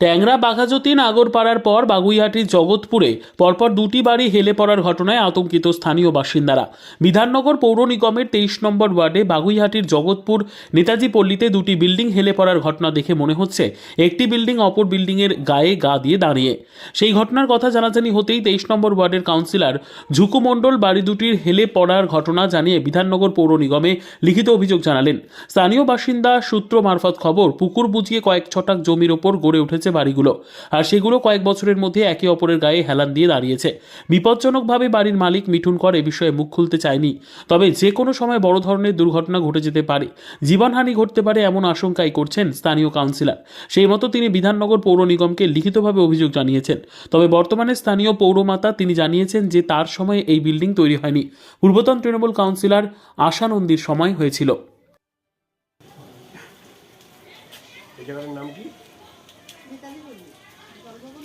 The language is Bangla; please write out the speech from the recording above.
ট্যাংরা বাঘাযতীন নাগরপাড়ার পর বাগুইহাটির জগৎপুরে পরপর দুটি বাড়ি হেলে পড়ার ঘটনায় আতঙ্কিত স্থানীয় বাসিন্দারা। বিধাননগর পৌর নিগমের তেইশ নম্বর ওয়ার্ডে বাগুইহাটির জগৎপুর নেতাজি পল্লীতে দুটি বিল্ডিং হেলে পড়ার ঘটনা দেখে মনে হচ্ছে, একটি বিল্ডিং অপর বিল্ডিংয়ের গায়ে গা দিয়ে দাঁড়িয়ে। সেই ঘটনার কথা জানাজানি হতেই তেইশ নম্বর ওয়ার্ডের কাউন্সিলর ঝুকু মণ্ডল বাড়ি দুটির হেলে পড়ার ঘটনা জানিয়ে বিধাননগর পৌর নিগমে লিখিত অভিযোগ জানালেন। স্থানীয় বাসিন্দা সূত্র মারফত খবর, পুকুর বুঝিয়ে কয়েক ছটাক জমির ওপর গড়ে উঠেছে বাড়িগুলো। আর সেগুলো কয়েক বছরের মধ্যে একে অপরের গায়ে হেলান দিয়ে দাঁড়িয়েছে। বিপজ্জনকভাবে বাড়ির মালিক মিঠুন কর এ বিষয়ে মুখ খুলতে চায়নি। তবে যে কোনো সময় বড় ধরনের দুর্ঘটনা ঘটে যেতে পারে। জীবনহানি ঘটতে পারে এমন আশঙ্কাই করছেন স্থানীয় কাউন্সিলর। সেই মতো তিনি বিধাননগর পৌর নিগমকে লিখিতভাবে অভিযোগ জানিয়েছেন। তবে বর্তমানে স্থানীয় পৌরমাতা তিনি জানিয়েছেন যে তার সময়ে এই বিল্ডিং তৈরি হয়নি। পূর্বতন তৃণমূল কাউন্সিলর আশানন্দীর সময় হয়েছিল। এই জায়গাটার নাম কি